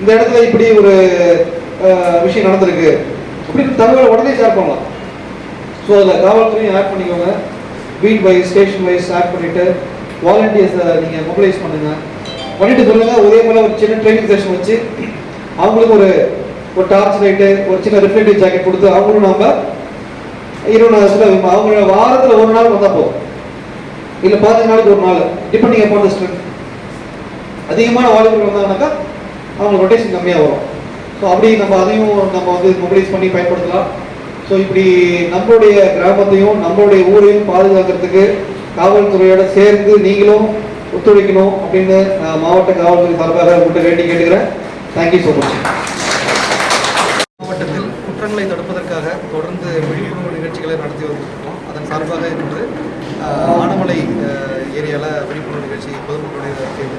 இந்த இடத்துல இப்படி ஒரு விஷயம் நடந்திருக்கு. அப்படின்னு தகவலை உடனே ஷேர் பண்ணலாம். ஸோ அதில் காவல்துறையும் ஆட் பண்ணிக்கோங்க. வீட் வைஸ் ஸ்டேஷன் வைஸ் ஆட் பண்ணிவிட்டு வாலண்டியர்ஸை நீங்கள் மொபிலைஸ் பண்ணுங்கள் பண்ணிட்டு சொல்லுங்கள் ஒரே போல் ஒரு சின்ன ட்ரைனிங் செஷன் வச்சு அவங்களுக்கு ஒரு ஒரு டார்ச் லைட்டு ஒரு சின்ன ரிஃப்ளெக்டிவ் ஜாக்கெட் கொடுத்து அவங்களும் நம்ம இருபது நாள் அவங்க வாரத்தில் ஒரு நாள் வந்தால் போதும். இல்லை பதினஞ்சு நாளைக்கு ஒரு நாள். டிபெண்டிங் அப்பான் த ஸ்ட்ரென்த் அதிகமான வாலிபர்கள் வந்தாங்கன்னாக்கா அவங்க ரொட்டேஷன் கம்மியாக வரும். ஸோ அப்படி நம்ம அதையும் நம்ம வந்து மொபிலைஸ் பண்ணி பயன்படுத்தலாம். ஸோ இப்படி நம்மளுடைய கிராமத்தையும் நம்மளுடைய ஊரையும் பாதுகாக்கிறதுக்கு காவல்துறையோட சேர்ந்து நீங்களும் ஒத்துழைக்கணும் அப்படின்னு நான் மாவட்ட காவல்துறை சார்பாக உங்கள்கிட்ட வேண்டி கேட்டுக்கிறேன். தேங்க்யூ ஸோ மச் மாவட்டத்தில் குற்றங்களை தடுப்பதற்காக தொடர்ந்து விழிப்புணர்வு நிகழ்ச்சிகளை நடத்தி வந்துருக்கோம் அதன் சார்பாக இன்று ஆனமலை ஏரியாவில் விழிப்புணர்வு நிகழ்ச்சி பொதுமக்களுடைய தேர்வு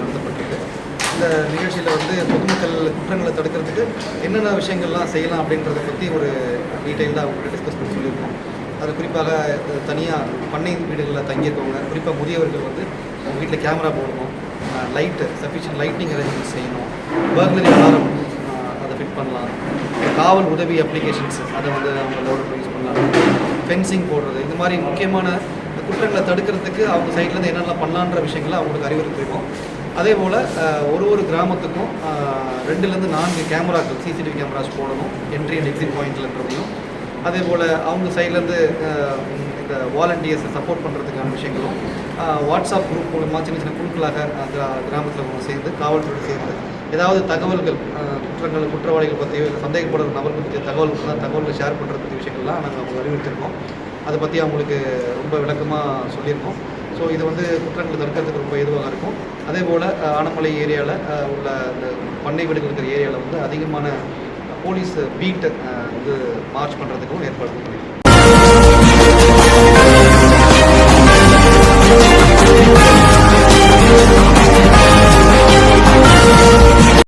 இந்த நிகழ்ச்சியில் வந்து பொதுமக்கள் குற்றங்களை தடுக்கிறதுக்கு என்னென்ன விஷயங்கள்லாம் செய்யலாம் அப்படின்றத பற்றி ஒரு டீட்டெயிலாக அவங்கள்ட்ட டிஸ்கஸ் பண்ணி சொல்லியிருக்கோம். அது குறிப்பாக தனியாக பண்ணை வீடுகளில் தங்கியிருக்கவங்க குறிப்பாக முதியவர்கள் வந்து அவங்க வீட்டில் கேமரா போடணும் லைட்டு சஃபிஷியன்ட் லைட்டிங் அரேஞ்ச்மெண்ட் செய்யணும் பர்க்லரி அலாரம் அதை ஃபிட் பண்ணலாம் காவல் உதவி அப்ளிகேஷன்ஸ் அதை வந்து அவங்க லோடு யூஸ் பண்ணலாம் ஃபென்சிங் போடுறது இந்த மாதிரி முக்கியமான குற்றங்களை தடுக்கிறதுக்கு அவங்க சைட்லேருந்து என்னென்ன பண்ணலான்ற விஷயங்களை அவங்களுக்கு அறிவுறுத்திருக்கோம். அதே போல் ஒரு ஒரு கிராமத்துக்கும் ரெண்டுலேருந்து நான்கு கேமராக்கள் சிசிடிவி கேமராஸ் போடணும் என்ட்ரி அண்ட் எக்ஸிட் பாயிண்ட்லன்றதையும் அதே போல் அவங்க சைட்லேருந்து இந்த வாலண்டியர்ஸை சப்போர்ட் பண்ணுறதுக்கான விஷயங்களும் வாட்ஸ்அப் குரூப் மூலமாக சின்ன சின்ன குழுக்களாக கிராமத்தில் அவங்க சேர்ந்து காவல்துறை சேர்ந்து ஏதாவது தகவல்கள் குற்றங்கள் குற்றவாளிகள் பற்றியோ இல்லை சந்தேகப்படுற நபர்கள் பற்றிய தகவல் தான் தகவல்களை ஷேர் பண்ணுறது பற்றிய விஷயங்கள்லாம் நாங்கள் அவங்க அறிவித்திருக்கோம் அதை பற்றி அவங்களுக்கு ரொம்ப விளக்கமாக சொல்லியிருக்கோம். ஸோ இது வந்து குற்றங்களை தடுக்கிறதுக்கு ரொம்ப ஏதுவாக இருக்கும். அதே போல் ஆனமலை ஏரியாவில் உள்ள இந்த பண்ணை வீடுகள் இருக்கிற ஏரியாவில் வந்து அதிகமான போலீஸ் பீட்டை வந்து மார்ச் பண்ணுறதுக்கும் ஏற்பாடு பண்ணியிருக்கோம்